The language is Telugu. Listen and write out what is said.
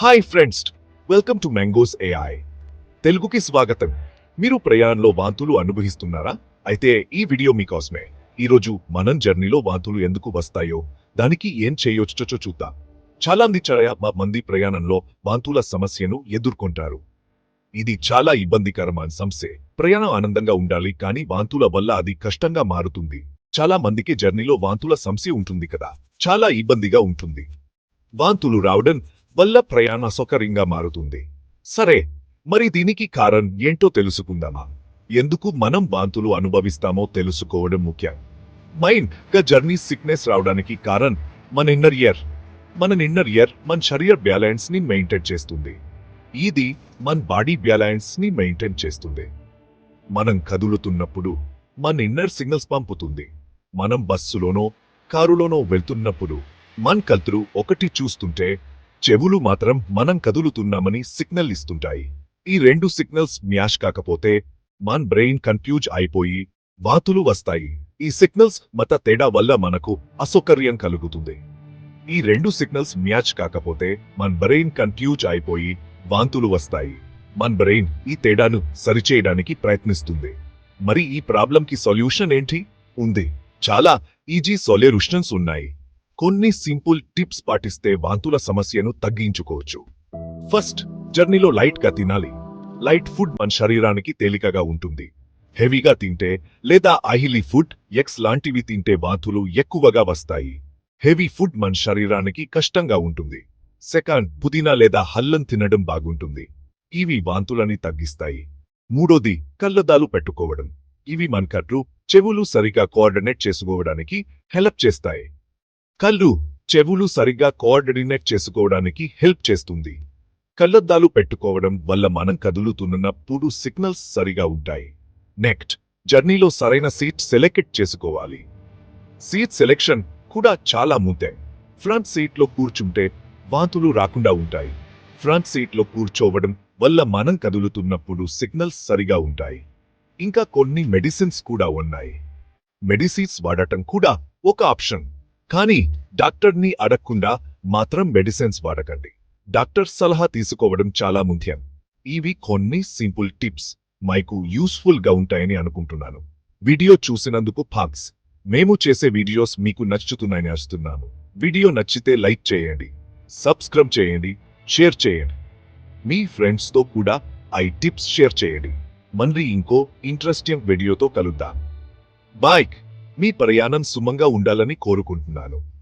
Hi friends welcome to mangoes AI తెలుగుకి స్వాగతం. మీరు ప్రయాణంలో వాంతులు అనుభవిస్తున్నారా? అయితే ఈ వీడియో మీకోసమే. ఈరోజు మనం జర్నీలో వాంతులు ఎందుకు వస్తాయో దానికి ఏం చేయొచ్చో చూద్దాం. చాలా మంది చాలా మంది ప్రయాణంలో వాంతుల సమస్యను ఎదుర్కొంటారు. ఇది చాలా ఇబ్బందికరమైన సమస్య ప్రయాణం ఆనందంగా ఉండాలి కానీ వాంతుల వల్ల అది కష్టంగా మారుతుంది. చాలా మందికి జర్నీలో వాంతుల సమస్య ఉంటుంది కదా. చాలా ఇబ్బందిగా ఉంటుంది. వాంతులు రావడం వల్ల ప్రయాణ సౌకర్యంగా మారుతుంది. సరే మరి దీనికి కారణం ఏంటో తెలుసుకుందామా? ఎందుకు మనం వాంతులు అనుభవిస్తామో తెలుసుకోవడం ముఖ్యం. మైండ్గా జర్నీ సిక్నెస్ రావడానికి కారణం మన ఇన్నర్ ఇయర్. మన ఇన్నర్ ఇయర్ మన శరీర బ్యాలెన్స్ని మెయింటైన్ చేస్తుంది. ఇది మన బాడీ బ్యాలెన్స్ని మెయింటైన్ చేస్తుంది. మనం కదులుతున్నప్పుడు మన ఇన్నర్ సిగ్నల్స్ పంపుతుంది. మనం బస్సులోనో కారులోనో వెళ్తున్నప్పుడు మన కల్తురు ఒకటి చూస్తుంటే చెవులు మాత్రం మనం కదులుతున్నామని సిగ్నల్ ఇస్తుంటాయి. ఈ రెండు సిగ్నల్స్ మ్యాష్ కాకపోతే మన్ బ్రెయిన్ కన్ఫ్యూజ్ అయిపోయి వాతులు వస్తాయి. ఈ సిగ్నల్స్ మత తేడా వల్ల మనకు అసౌకర్యం కలుగుతుంది. ఈ రెండు సిగ్నల్స్ మ్యాచ్ కాకపోతే మన బ్రెయిన్ కన్ఫ్యూజ్ అయిపోయి వాంతులు వస్తాయి. మన బ్రెయిన్ ఈ తేడాను సరిచేయడానికి ప్రయత్నిస్తుంది. మరి ఈ ప్రాబ్లంకి సొల్యూషన్ ఏంటి? ఉంది. చాలా ఈజీ సొల్యూషన్స్ ఉన్నాయి. కొన్ని సింపుల్ టిప్స్ పాటిస్తే వాంతుల సమస్యను తగ్గించుకోవచ్చు. ఫస్ట్ జర్నీలో లైట్గా తినాలి. లైట్ ఫుడ్ మన శరీరానికి తేలికగా ఉంటుంది. హెవీగా తింటే లేదా ఆయిలీ ఫుడ్ ఎక్స్ లాంటివి తింటే వాంతులు ఎక్కువగా వస్తాయి. హెవీ ఫుడ్ మన శరీరానికి కష్టంగా ఉంటుంది. సెకండ్ పుదీనా లేదా హల్లం తినడం బాగుంటుంది. ఇవి వాంతులని తగ్గిస్తాయి. మూడోది కళ్ళదాలు పెట్టుకోవడం. ఇవి మన కట్లు చెవులు సరిగా కోఆర్డినేట్ చేసుకోవడానికి హెల్ప్ చేస్తాయి. కళ్ళు చెవులు సరిగ్గా కోఆర్డినేట్ చేసుకోవడానికి హెల్ప్ చేస్తుంది. కళ్ళద్దాలు పెట్టుకోవడం వల్ల మనం కదులుతున్నప్పుడు సిగ్నల్స్ సరిగా ఉంటాయి. నెక్స్ట్ జర్నీలో సరైన సీట్ సెలెక్ట్ చేసుకోవాలి. సీట్ సెలెక్షన్ కూడా చాలా ముద్దే. ఫ్రంట్ సీట్లో కూర్చుంటే వాంతులు రాకుండా ఉంటాయి. ఫ్రంట్ సీట్లో కూర్చోవడం వల్ల మనం కదులుతున్నప్పుడు సిగ్నల్స్ సరిగా ఉంటాయి. ఇంకా కొన్ని మెడిసిన్స్ కూడా ఉన్నాయి. మెడిసిన్స్ వాడటం కూడా ఒక ఆప్షన్. కానీ డాక్టర్ని అడగకుండా మాత్రం మెడిసిన్స్ వాడకండి. డాక్టర్ సలహా తీసుకోవడం చాలా ముఖ్యం. ఇవి కొన్ని సింపుల్ టిప్స్ మైకు యూస్ఫుల్గా ఉంటాయని అనుకుంటున్నాను. వీడియో చూసినందుకు థాంక్స్. మేము చేసే వీడియోస్ మీకు నచ్చుతున్నాయని అస్తున్నాను వీడియో నచ్చితే లైక్ చేయండి సబ్స్క్రైబ్ చేయండి షేర్ చేయండి. మీ ఫ్రెండ్స్తో కూడా ఐ టిప్స్ షేర్ చేయండి. మళ్ళీ ఇంకో ఇంట్రెస్టింగ్ వీడియోతో కలుద్దాం. బాయ్! మీ ప్రయాణం సుమంగా ఉండాలని కోరుకుంటున్నాను.